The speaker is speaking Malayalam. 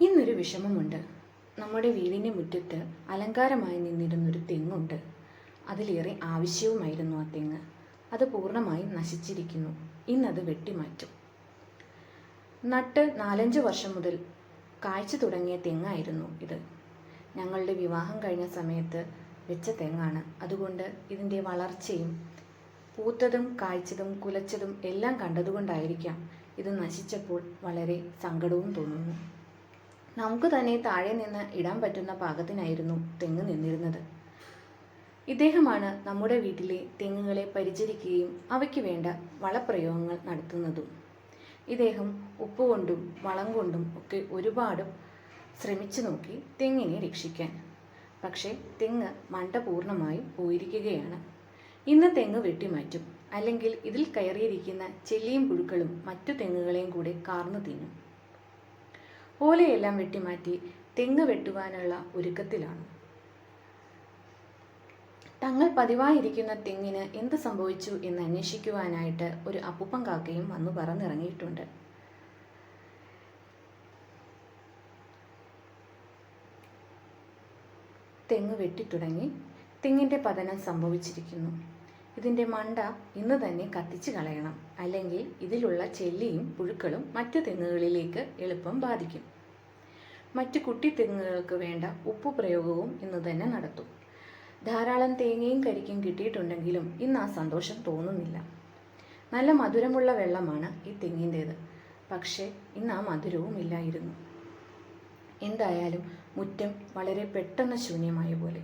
ഇന്നൊരു വിഷമമുണ്ട്. നമ്മുടെ വീടിന്റെ മുറ്റത്ത് അലങ്കാരമായി നിന്നിരുന്നൊരു തെങ്ങുണ്ട്. അതിലേറെ ആവശ്യവുമായിരുന്നു ആ തെങ്ങ്. അത് പൂർണമായും നശിച്ചിരിക്കുന്നു. ഇന്നത് വെട്ടിമാറ്റും. നട്ട് നാലഞ്ച് വർഷം മുതൽ കാഴ്ച തുടങ്ങിയ തെങ്ങായിരുന്നു ഇത്. ഞങ്ങളുടെ വിവാഹം കഴിഞ്ഞ സമയത്ത് വെച്ച തെങ്ങാണ്. അതുകൊണ്ട് ഇതിന്റെ വളർച്ചയും പൂത്തതും കായ്ച്ചതും കുലച്ചതും എല്ലാം കണ്ടതുകൊണ്ടായിരിക്കാം ഇത് നശിച്ചപ്പോൾ വളരെ സങ്കടവും തോന്നുന്നു. നമുക്ക് തന്നെ താഴെ നിന്ന് ഇടാൻ പറ്റുന്ന പാകത്തിനായിരുന്നു തെങ്ങ് നിന്നിരുന്നത്. ഇദ്ദേഹമാണ് നമ്മുടെ വീട്ടിലെ തെങ്ങുകളെ പരിചരിക്കുകയും അവയ്ക്ക് വേണ്ട വളപ്രയോഗങ്ങൾ നടത്തുന്നതും. ഇദ്ദേഹം ഉപ്പുകൊണ്ടും വളം കൊണ്ടും ഒക്കെ ഒരുപാട് ശ്രമിച്ചു നോക്കി തെങ്ങിനെ രക്ഷിക്കാൻ. പക്ഷേ തെങ്ങ് മണ്ട പൂർണമായും പോയിരിക്കുകയാണ്. ഇന്ന് തെങ്ങ് വെട്ടിമാറ്റും. അല്ലെങ്കിൽ ഇതിൽ കയറിയിരിക്കുന്ന ചെല്ലിയും പുഴുക്കളും മറ്റു തെങ്ങുകളെയും കൂടെ കാർന്നു തിന്നും. ഓലയെല്ലാം വെട്ടിമാറ്റി തെങ്ങ് വെട്ടുവാനുള്ള ഒരുക്കത്തിലാണ്. തങ്ങൾ പതിവായിരിക്കുന്ന തെങ്ങിന് എന്ത് സംഭവിച്ചു എന്ന് അന്വേഷിക്കുവാനായിട്ട് ഒരു അപ്പൂപ്പൻ കാക്കയും വന്നു പറന്നിറങ്ങിയിട്ടുണ്ട്. തെങ്ങ് വെട്ടിത്തുടങ്ങി തെങ്ങിന്റെ പതനം സംഭവിച്ചിരിക്കുന്നു. ഇതിന്റെ മണ്ട ഇന്ന് തന്നെ കത്തിച്ച് കളയണം. അല്ലെങ്കിൽ ഇതിലുള്ള ചെല്ലിയും പുഴുക്കളും മറ്റു തെങ്ങുകളിലേക്ക് എളുപ്പം ബാധിക്കും. മറ്റു കുട്ടി തെങ്ങുകൾക്ക് വേണ്ട ഉപ്പ് പ്രയോഗവും ഇന്ന് തന്നെ നടത്തും. ധാരാളം തേങ്ങയും കരിക്കും കിട്ടിയിട്ടുണ്ടെങ്കിലും ഇന്ന് ആ സന്തോഷം തോന്നുന്നില്ല. നല്ല മധുരമുള്ള വെള്ളമാണ് ഈ തെങ്ങിന്റേത് പക്ഷേ ഇന്ന് ആ മധുരവും ഇല്ലായിരുന്നു. എന്തായാലും മുറ്റം വളരെ പെട്ടെന്ന് ശൂന്യമായ പോലെ.